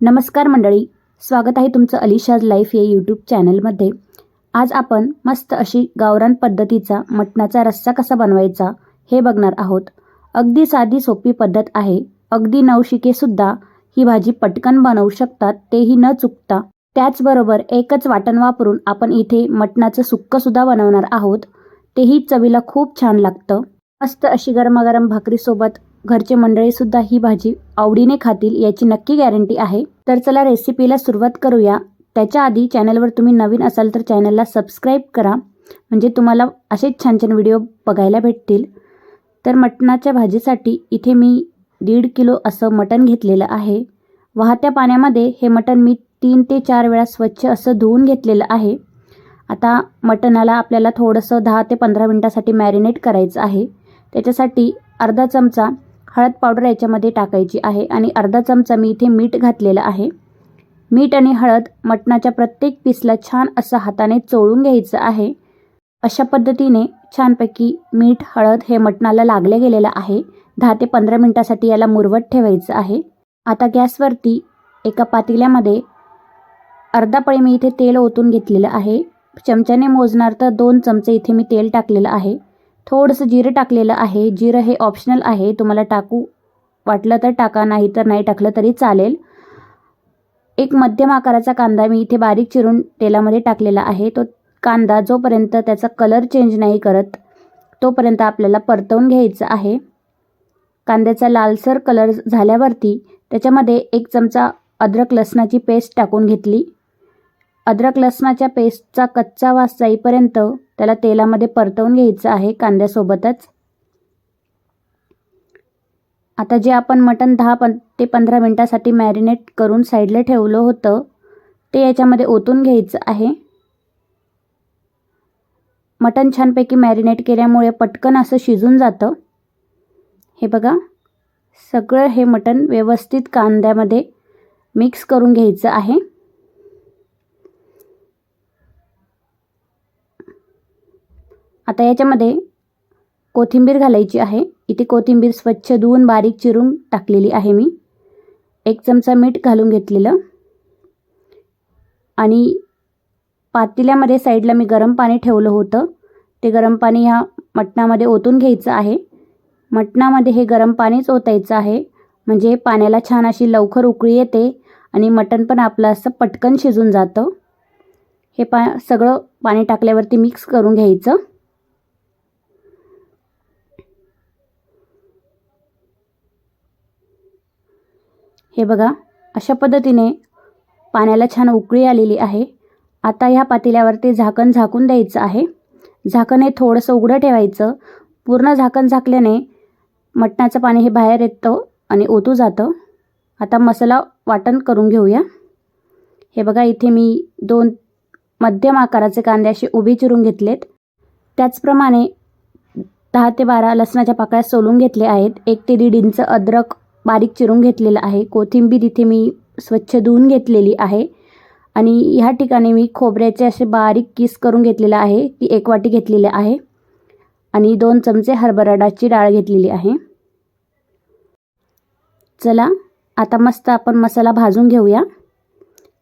नमस्कार मंडळी स्वागत आहे तुमचं अलिशाज लाईफ या यूट्यूब चॅनलमध्ये. आज आपण मस्त अशी गावरान पद्धतीचा मटणाचा रस्सा कसा बनवायचा हे बघणार आहोत. अगदी साधी सोपी पद्धत आहे अगदी नवशिकेसुद्धा ही भाजी पटकन बनवू शकतात तेही न चुकता. त्याचबरोबर एकच वाटण वापरून आपण इथे मटणाचं सुक्कंसुद्धा बनवणार आहोत तेही चवीला खूप छान लागतं. मस्त अशी गरमागरम भाकरीसोबत घरचे मंडळीसुद्धा ही भाजी आवडीने खातील याची नक्की गॅरंटी आहे. तर चला रेसिपीला सुरुवात करूया. त्याच्या आधी चॅनलवर तुम्ही नवीन असाल तर चॅनलला सबस्क्राईब करा. म्हणजे तुम्हाला असेच छान छान व्हिडिओ बघायला भेटतील. तर मटणाच्या भाजीसाठी इथे मी दीड किलो असं मटण घेतलेलं आहे. वाहत्या पाण्यामध्ये हे मटण मी तीन ते चार वेळा स्वच्छ असं धुवून घेतलेलं आहे. आता मटणाला आपल्याला थोडंसं दहा ते पंधरा मिनटासाठी मॅरिनेट करायचं आहे. त्याच्यासाठी अर्धा चमचा हळद पावडर याच्यामध्ये टाकायची आहे आणि अर्धा चमचा मी इथे मीठ घातलेलं आहे. मीठ आणि हळद मटणाच्या प्रत्येक पीसला छान असं हाताने चोळून घ्यायचं आहे. अशा पद्धतीने छानपैकी मीठ हळद हे मटणाला लागले गेलेलं आहे. दहा ते पंधरा मिनटासाठी याला मुरवत ठेवायचं आहे. आता गॅसवरती एका पातेल्यामध्ये अर्धा पळी मी इथे तेल ओतून घेतलेलं आहे. चमच्याने मोजणार तर दोन चमचे इथे मी तेल टाकलेलं आहे. थोडंसं जिरं टाकलेलं आहे. जिरं हे ऑप्शनल आहे. तुम्हाला टाकू वाटलं तर टाका नाही तर नाही टाकलं तरी चालेल. एक मध्यम आकाराचा कांदा मी इथे बारीक चिरून तेलामध्ये टाकलेला आहे. तो कांदा जोपर्यंत त्याचा कलर चेंज नाही करत तोपर्यंत आपल्याला परतवून घ्यायचं आहे. कांद्याचा लालसर कलर झाल्यावरती त्याच्यामध्ये एक चमचा अद्रक लसणाची पेस्ट टाकून घेतली. अद्रक लसणाच्या पेस्टचा कच्चा वास जाईपर्यंत त्याला तेलामध्ये परतवून घ्यायचं आहे कांद्यासोबतच. आता जे आपण मटण दहा पं ते पंधरा मिनटासाठी मॅरिनेट करून साईडला ठेवलं होतं ते याच्यामध्ये ओतून घ्यायचं आहे. मटण छानपैकी मॅरिनेट केल्यामुळे पटकन असं शिजून जातं. हे बघा सगळं हे मटण व्यवस्थित कांद्यामध्ये मिक्स करून घ्यायचं आहे. आता याच्यामध्ये कोथिंबीर घालायची आहे. इथे कोथिंबीर स्वच्छ धुवून बारीक चिरून टाकलेली आहे मी. एक चमचा मीठ घालून घेतलेलं. आणि पातेल्यामध्ये साईडला मी गरम पाणी ठेवलं होतं. ते गरम पाणी ह्या मटणामध्ये ओतून घ्यायचं आहे. मटणामध्ये हे गरम पाणीच ओतायचं आहे. म्हणजे पाण्याला छान अशी लवकर उकळी येते आणि मटण पण आपलं असं पटकन शिजून जातं. हे पा सगळं पाणी टाकल्यावरती मिक्स करून घ्यायचं. हे बघा अशा पद्धतीने पाण्याला छान उकळी आलेली आहे. आता ह्या पातेल्यावरती झाकण झाकून द्यायचं आहे. झाकण हे थोडंसं उघडं ठेवायचं. पूर्ण झाकण झाकल्याने मटणाचं पाणी हे बाहेर येतं आणि ओतू जातं. आता मसाला वाटण करून घेऊया. हे बघा इथे मी दोन मध्यम आकाराचे कांदे असे उभे चिरून घेतलेत. त्याचप्रमाणे दहा ते बारा लसणाच्या पाकळ्या सोलून घेतले आहेत. एक ते दीड इंच अद्रक बारीक चिरून घेतलेलं आहे. कोथिंबीर इथे मी स्वच्छ धुवून घेतलेली आहे. आणि ह्या ठिकाणी मी खोबऱ्याचे असे बारीक किस करून घेतलेलं आहे. ती एक वाटी घेतलेली आहे. आणि दोन चमचे हरभरा डाळची डाळ घेतलेली आहे. चला आता मस्त आपण मसाला भाजून घेऊया.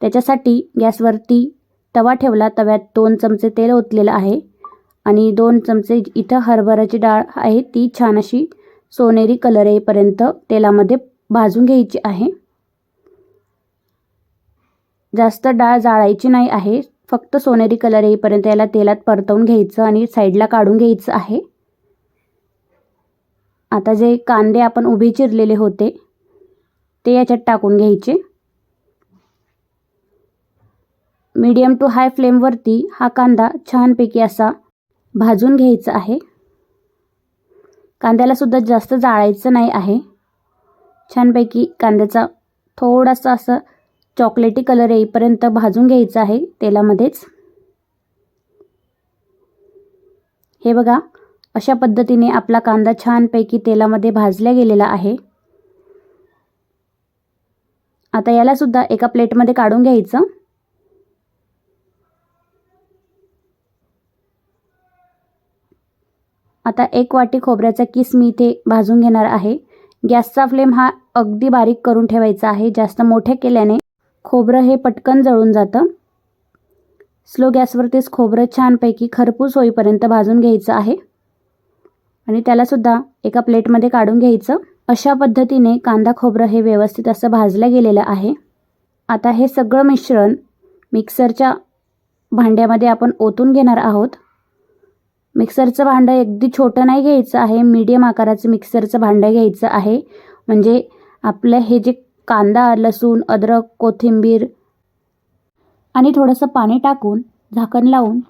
त्याच्यासाठी गॅसवरती तवा ठेवला. तव्यात दोन चमचे तेल ओतलेलं आहे. आणि दोन चमचे इथं हरभऱ्याची डाळ आहे. ती छान अशी सोनेरी कलर येईपर्यंत तेलामध्ये भाजून घ्यायची आहे. जास्त डाळ जाळायची नाही आहे. फक्त सोनेरी कलर येईपर्यंत याला तेलात परतवून घ्यायचं आणि साईडला काढून घ्यायचं आहे. आता जे कांदे आपण उभे चिरलेले होते ते याच्यात टाकून घ्यायचे. मीडियम टू हाय फ्लेमवरती हा कांदा छानपैकी असा भाजून घ्यायचा आहे. कांद्यालासुद्धा जास्त जाळायचं नाही आहे. छानपैकी कांद्याचा थोडासा असं चॉकलेटी कलर येईपर्यंत भाजून घ्यायचं आहे तेलामध्येच. हे बघा अशा पद्धतीने आपला कांदा छानपैकी तेलामध्ये भाजला गेलेला आहे. आता यालासुद्धा एका प्लेटमध्ये काढून घ्यायचं. आता एक वाटी खोबऱ्याचा किस मी इथे भाजून घेणार आहे. गॅसचा फ्लेम हा अगदी बारीक करून ठेवायचा आहे. जास्त मोठे केल्याने खोबरं हे पटकन जळून जातं. स्लो गॅसवरतीच खोबरं छानपैकी खरपूस होईपर्यंत भाजून घ्यायचं आहे. आणि त्यालासुद्धा एका प्लेटमध्ये काढून घ्यायचं. अशा पद्धतीने कांदा खोबरं हे व्यवस्थित असं भाजलं गेलेलं आहे. आता हे सगळं मिश्रण मिक्सरच्या भांड्यामध्ये आपण ओतून घेणार आहोत. मिक्सरचं भांडं अगदी छोटं नाही घ्यायचं आहे मीडियम आकाराचं मिक्सरचं भांडं घ्यायचं आहे. म्हणजे आपलं हे जे कांदा लसूण अद्रक कोथिंबीर आणि थोडंसं पाणी टाकून झाकण लावून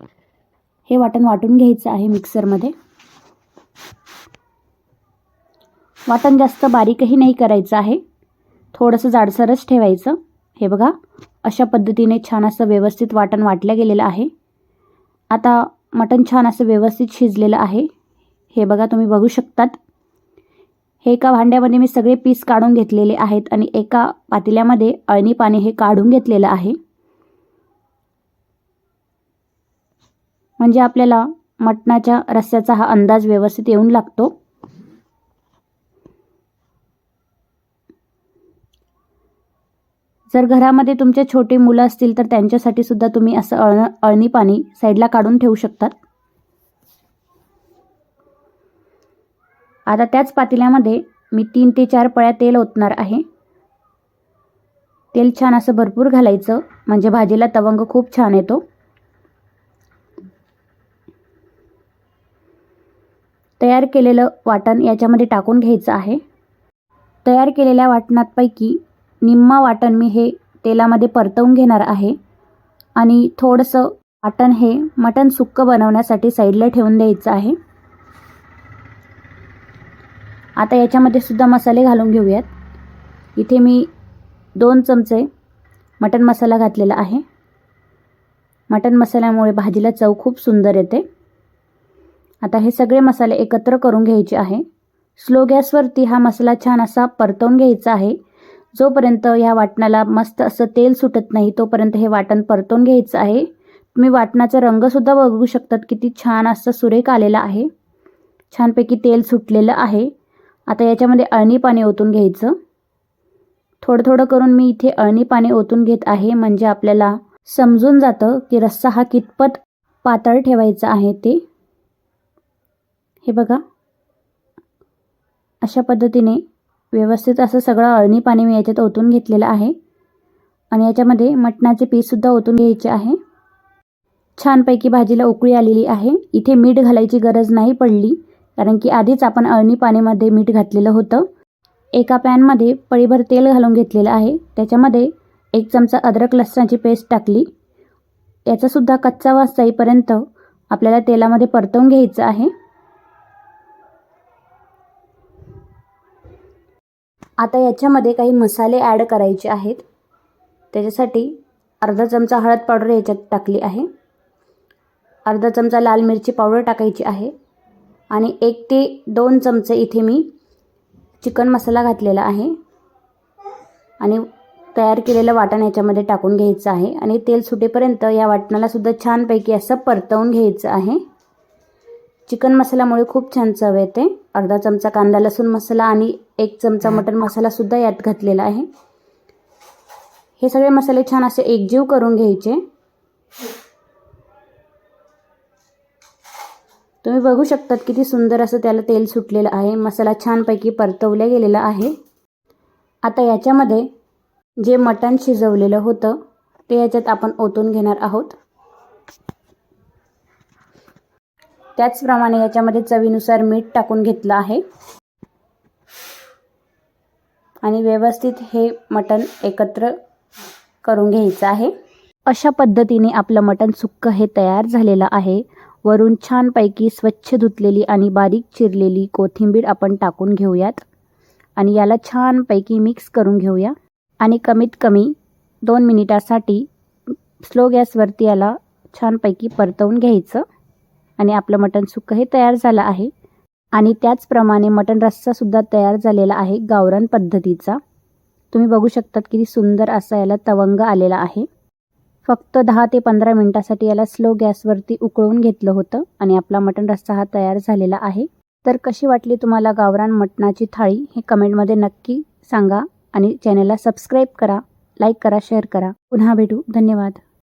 हे वाटण वाटून घ्यायचं आहे मिक्सरमध्ये. वाटण जास्त बारीकही नाही करायचं आहे. थोडंसं जाडसरच ठेवायचं. हे बघा अशा पद्धतीने छान असं व्यवस्थित वाटण वाटलं गेलेलं आहे. आता मटण छान असं व्यवस्थित शिजलेलं आहे. हे बघा तुम्ही बघू शकतात. हे एका भांड्यामध्ये मी सगळे पीस काढून घेतलेले आहेत आणि एका पातेल्यामध्ये अळणी पाणी हे काढून घेतलेलं आहे. म्हणजे आपल्याला मटणाच्या रस्स्याचा हा अंदाज व्यवस्थित येऊन लागतो. जर घरामध्ये तुमचे छोटे मुलं असतील तर त्यांच्यासाठी सुद्धा तुम्ही असं अळ अळणी पाणी साईडला काढून ठेवू शकतात. आता त्याच पातेल्यामध्ये मी तीन ते चार पळ्या तेल ओतणार आहे. तेल छान असं भरपूर घालायचं म्हणजे भाजीला तवंग खूप छान येतो. तयार केलेलं वाटण याच्यामध्ये टाकून घ्यायचं आहे. तयार केलेल्या वाटणापैकी निम्मा वाटण मी हे तेलामध्ये परतवून घेणार आहे. आणि थोडंसं वाटण हे मटण सुक्कं बनवण्यासाठी साईडला ठेवून द्यायचं आहे. आता याच्यामध्ये सुद्धा मसाले घालून घेऊयात. इथे मी दोन चमचे मटण मसाला घातलेला आहे. मटण मसाल्यामुळे भाजीला चव खूप सुंदर येते. आता हे सगळे मसाले एकत्र करून घ्यायचे आहे. स्लो गॅसवरती हा मसाला छान असा परतवून घ्यायचा आहे. जोपर्यंत ह्या वाटणाला मस्त असं तेल सुटत नाही तोपर्यंत हे वाटण परतून घ्यायचं आहे. तुम्ही वाटणाचा रंगसुद्धा बघू शकतात किती छान असं सुरेख आलेला आहे. छानपैकी तेल सुटलेलं आहे. आता याच्यामध्ये अळणी पाणी ओतून घ्यायचं. थोडं थोडं करून मी इथे अळणी पाणी ओतून घेत आहे म्हणजे आपल्याला समजून जातं की रस्सा हा कितपत पातळ ठेवायचा आहे ते. हे बघा. अशा पद्धतीने व्यवस्थित असं सगळं अळणी पाणी मी याच्यात ओतून घेतलेलं आहे. आणि याच्यामध्ये मटणाचे पीससुद्धा ओतून घ्यायचे आहे. छानपैकी भाजीला उकळी आलेली आहे. इथे मीठ घालायची गरज नाही पडली कारण की आधीच आपण अळणी पाणीमध्ये मीठ घातलेलं होतं. एका पॅनमध्ये पळीभर तेल घालून घेतलेलं आहे. त्याच्यामध्ये एक चमचा अद्रक लसणाची पेस्ट टाकली. याचासुद्धा कच्चा वास जाईपर्यंत आपल्याला तेलामध्ये परतवून घ्यायचं आहे. आता याच्यामध्ये काही मसाले ॲड करायचे आहेत. त्याच्यासाठी अर्धा चमचा हळद पावडर याच्यात टाकली आहे. अर्धा चमचा लाल मिरची पावडर टाकायची आहे. आणि एक ते दोन चमचे इथे मी चिकन मसाला घातलेला आहे. आणि तयार केलेलं वाटण याच्यामध्ये टाकून घ्यायचं आहे. आणि तेल सुटेपर्यंत या वाटणालासुद्धा छानपैकी असं परतवून घ्यायचं आहे. चिकन मसाल्यामुळे खूप छान चव येते. अर्धा चमचा कांदा लसूण मसाला आणि एक चमचा मटन मसालासुद्धा यात घातलेला आहे. हे सगळे मसाले छान असे एकजीव करून घ्यायचे. तुम्ही बघू शकतात किती सुंदर असं त्याला तेल सुटलेलं आहे. मसाला छानपैकी परतवल्या गेलेला आहे. आता याच्यामध्ये जे मटण शिजवलेलं होतं ते याच्यात आपण ओतून घेणार आहोत. त्याचप्रमाणे याच्यामध्ये चवीनुसार मीठ टाकून घेतलं आहे. आणि व्यवस्थित हे मटण एकत्र करून घ्यायचं आहे. अशा पद्धतीने आपलं मटण सुक्क हे तयार झालेलं आहे. वरून छानपैकी स्वच्छ धुतलेली आणि बारीक चिरलेली कोथिंबीर आपण टाकून घेऊयात. आणि याला छानपैकी मिक्स करून घेऊया. आणि कमीत कमी दोन मिनिटासाठी स्लो गॅसवरती याला छानपैकी परतवून घ्यायचं. आणि आपलं मटण सुक्क हे तयार झालं आहे. आणि त्याचप्रमाणे मटण रस्सासुद्धा तयार झालेला आहे गावरान पद्धतीचा. तुम्ही बघू शकतात किती सुंदर असा याला तवंग आलेला आहे. फक्त दहा ते पंधरा मिनटासाठी याला स्लो गॅसवरती उकळून घेतलं होतं आणि आपला मटण रस्सा हा तयार झालेला आहे. तर कशी वाटली तुम्हाला गावरान मटणाची थाळी हे कमेंटमध्ये नक्की सांगा आणि चॅनलला सबस्क्राईब करा लाईक करा शेअर करा. पुन्हा भेटू. धन्यवाद.